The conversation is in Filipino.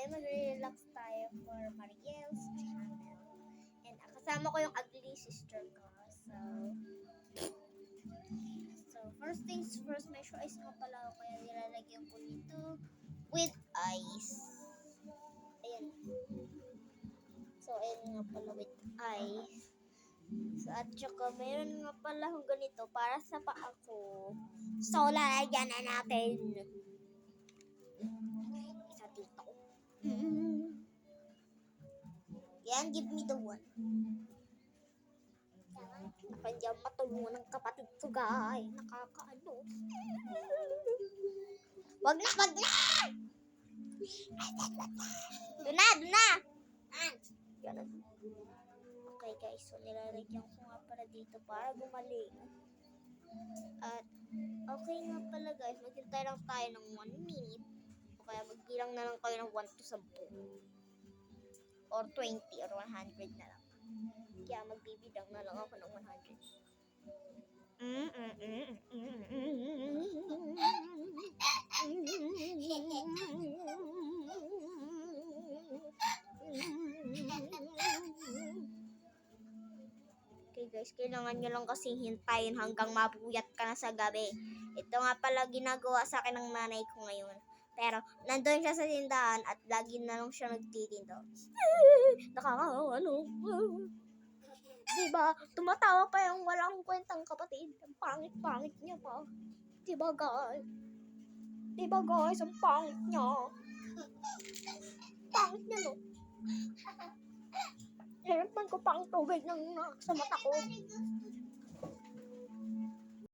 today mag-relax tayo for Mariel's channel. And ah, kasama ko yung ugly sister ko. So, so first things first, may show ice nga pala ako kaya nilalagyan ko nito with ice. Ayan. So, ayan nga pala with ice. So, at saka meron nga pala akong ganito para sa paa ko. So, lalagyan na natin. Isa dito. Yan, give me the one. Nakandyan matulungan ng kapatid ko, guys. Nakakaano. Wag na, wag na! Doon na, doon na! Ganun. Okay guys, so nilalagyan ko nga pala dito para gumaling. At okay nga pala guys, maghintay lang tayo ng 1 minute. Kaya magbilang na lang kayo ng 1 to 10. Or 20 or 100 na lang. Kaya magbibidang na lang ako ng 100. Okay guys, kailangan nyo lang kasing hintayin hanggang mapuyat ka na sa gabi. Ito nga pala ginagawa sa akin ng nanay ko ngayon. Pero, nandun siya sa tindahan at lagi na lang siya nagtitindo. Nakakaano. Diba? Tumatawa pa yung walang kwentang kapatid. Ang pangit-pangit niya pa. Diba guys? Diba guys? Ang pangit niya. Pangit niya no. Hirapan ko pang tubig ng sa mata ko.